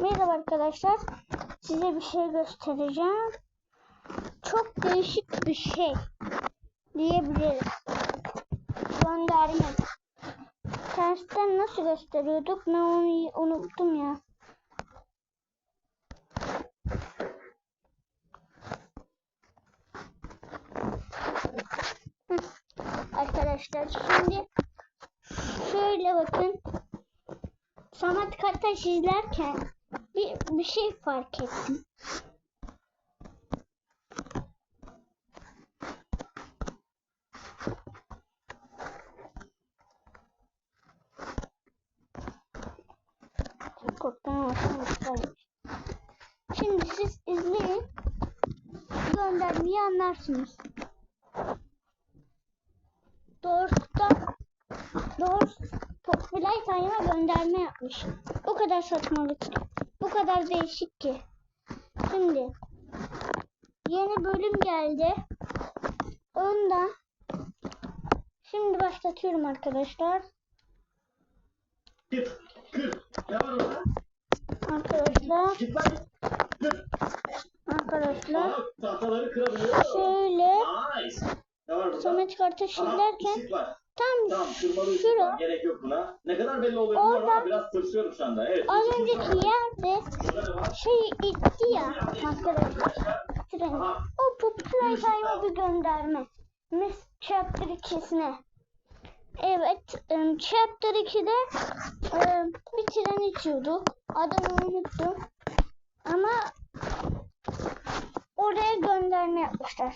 Merhaba arkadaşlar. Size bir şey göstereceğim. Çok değişik bir şey diyebiliriz. Gönderme. Tersten nasıl gösteriyorduk? Ben onu unuttum ya. Arkadaşlar şimdi şöyle bakın. Samat Kartaş izlerken bir, bir şey fark ettim. Çok korktum. Şimdi siz izleyin. Göndermeyi anlarsınız. Doğrusu da doğrusu Popüler Time'a gönderme yapmış. O kadar saçmalık. Bu kadar değişik ki. Şimdi yeni bölüm geldi. Ondan şimdi başlatıyorum arkadaşlar. Git, kır. Ne var orada? Arkadaşlar. Kır. arkadaşlar tahtaları kırabiliyor. şöyle Nice. Ne var burada? Samet Aha, tam Tamam, kırmalı ışık şura. Gerek yok buna. Ne kadar belli oluyor bilmiyorum Oradan- ama biraz tırsıyorum şu anda. Evet. az önceki yerde şey itti ya. Tren. O Popüler Time'a bir gönderme. Miss Chapter 2'sine. Evet, em, Chapter 2'de em, bir tren içiyorduk. Adını unuttum. Ama oraya gönderme yapmışlar.